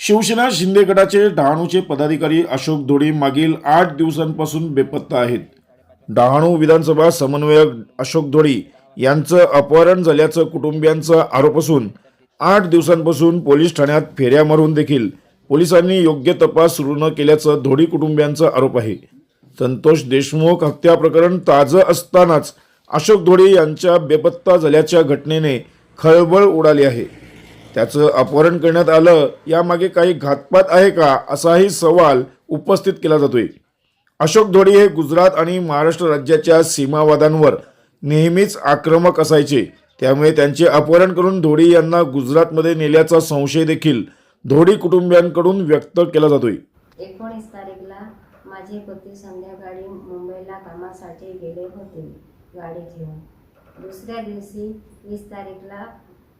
शिवसेना शिंदे गटाचे डहाणूचे पदाधिकारी अशोक धोडी मागील आठ दिवसांपासून बेपत्ता आहेत. डहाणू विधानसभा समन्वयक अशोक धोडी यांचं अपहरण झाल्याचं कुटुंबियांचा आरोप असून आठ दिवसांपासून पोलीस ठाण्यात फेऱ्या मारून देखील पोलिसांनी योग्य तपास सुरू न केल्याचं धोडी कुटुंबियांचा आरोप आहे. संतोष देशमुख हत्या प्रकरण ताजं असतानाच अशोक धोडी यांच्या बेपत्ता झाल्याच्या घटनेने खळबळ उडाली आहे. त्याचं अपहरण करण्यात आलं यामागे काही घातपात आहे का? असाही सवाल उपस्थित केला जातोय. अशोक धोडी हे गुजरात आणि महाराष्ट्र राज्याच्या सीमावादांवर नेहमीच आक्रमक असायचे. त्यामुळे त्यांचे अपहरण करून धोडी यांना गुजरातमध्ये नेल्याचा संशय देखील धोडी कुटुंबियांकडून व्यक्त केला जातोय. एकोणीस तारीखला माझे पती संध्याकाळी मुंबईला कामासाठी गेले होते गाडी घेऊन. दुसऱ्या दिवशी वीस तारीखला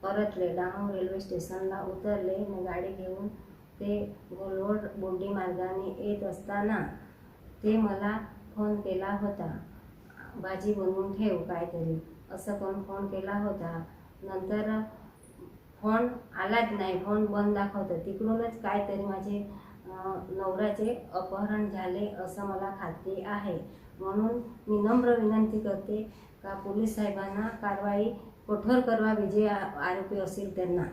परतले डहाणू रेल्वे स्टेशनला उतरले आणि गाडी घेऊन ते गोलवड बोंडी मार्गाने येत असताना ते मला फोन केला होता भाजी बनवून ठेव काहीतरी. असं करून फोन केला होता. नंतर फोन आलाच नाही. फोन बंद दाखवतं तिकडूनच काहीतरी माझे नवऱ्याचे अपहरण झाले असं मला खात्री आहे. म्हणून मी नम्र विनंती करते का पोलीस साहेबांना कारवाई કઠोर કરવા વિજય આરોપી અસીલ તેમના